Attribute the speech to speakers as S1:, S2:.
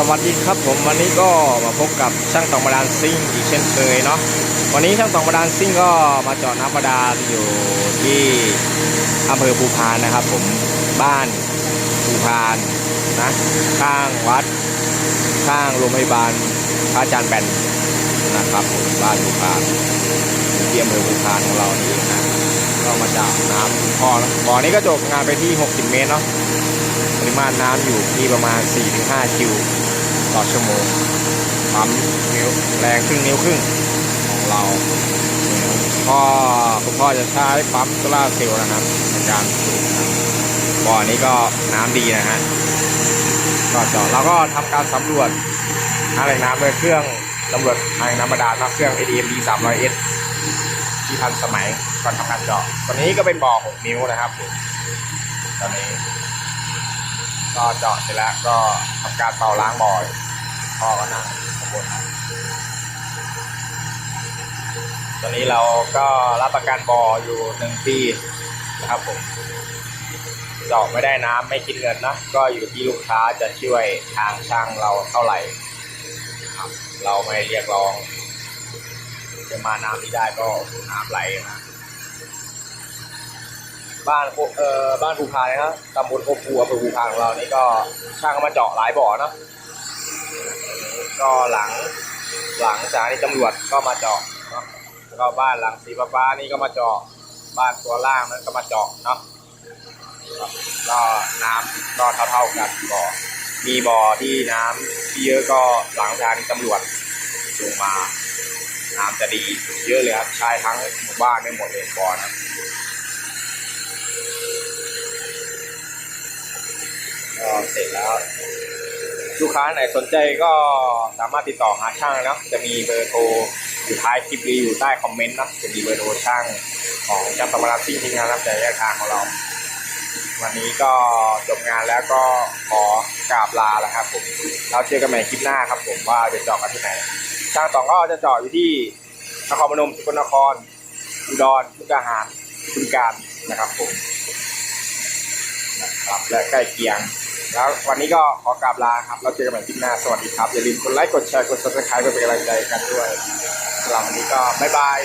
S1: สวัสดีครับผมวันนี้ก็มาพบกับช่างตองบาดาลซิ่งอีกเช่นเคยเนาะวันนี้ช่างตองบาดาลซิ่งก็มาเจาะน้ำบาดาลอยู่ที่อำเภอภูพานนะครับ ผมบ้านภูพานนะข้างวัด ข้างโรงพยาบาลพระอาจารย์แบนนะครับผมบ้านภูพานที่อำเภอภูพานของเรานี่นะก็มาจากน้ำพ่อนะบ่อนี้ก็จบงานไปที่ 60 เมตรเนาะ ปริมาณน้ำอยู่ที่ประมาณ 4-5 คิวต่อชั่วโมงปั๊มนิ้วแรงครึ่งนิ้วครึ่งของเราพ่อคุณพ่อจะใช้ปั๊มโซลาเซลล์นะครับในการสูบบ่อนี้ก็น้ำดีนะฮะก็จาะเราก็ทำการสำรวจหาแหล่งน้ำโดยเครื่องสำรวจทางน้ำบาดาลนะเครื่อง ADMD 300S ที่ทันสมัยก่อนทำการเจาะตัวนี้ก็เป็นบ่อ 6 นิ้วนะครับผมตอนนี้ ก็เจาะเสร็จแล้วก็ทำการเป่าล้างบ่อพ่อก็นั่งข้างบนนะตอนนี้เราก็รับประกันบ่ออยู่หนึ่งปีนะครับผมเจาะไม่ได้น้ำไม่คิดเงินนะก็อยู่ที่ลูกค้าจะช่วยทางช่างเราเท่าไหร่เราไม่เรียกร้อง จะมาน้ำที่ได้ก็น้ำไหลนะ บ้านภูเอ่อบ้านภูพานนะครับตำบลโคกัวอำเภอภูพานของเรานี่ก็ช่างมาเจาะหลายบ่อเนอะก็หลังหลังจากที่ตำรวจก็มาเจาะเนาะแล้วก็บ้านหลังสีฟ้าๆนี่ก็มาเจาะบ้านตัวล่างนั้นก็มาเจาะเนาะก็น้ำก็เท่าๆกันบ่อมีบ่อที่น้ำที่เยอะก็หลังจากที่ตำรวจลงมาน้ำจะดีเยอะเลยครับใช้ทั้งหมู่บ้านไม่หมดเลยบ่อนะ ก็ เสร็จแล้ว ลูกค้าไหนสนใจก็สามารถติดต่อหาช่างนะจะมีเบอร์โทรอยู่ท้ายคลิปรีวิวใต้คอมเมนต์นะจะมีเบอร์โทรช่างของช่างสมาร์ทซิ่งที่งานรับใจแยกทางของเรา วันนี้ก็จบงานแล้วก็ขอกราบลาแล้วครับผมเราเจอกันใหม่คลิปหน้าครับผมว่าจะเจาะกันที่ไหนช่างต่องก็จะเจาะอยู่ที่นครพนมสกลนครอุดรมุกดาหารบึงการนะครับผมนะครับและใกล้เคียง แล้ววันนี้ก็ขอกราบลาครับ เราเจอกันใหม่คลิปหน้า สวัสดีครับ อย่าลืมกดไลค์ กดแชร์ กด subscribe เพื่อเป็นกำลังใจกันด้วยสำหรับวันนี้ก็บ๊ายบาย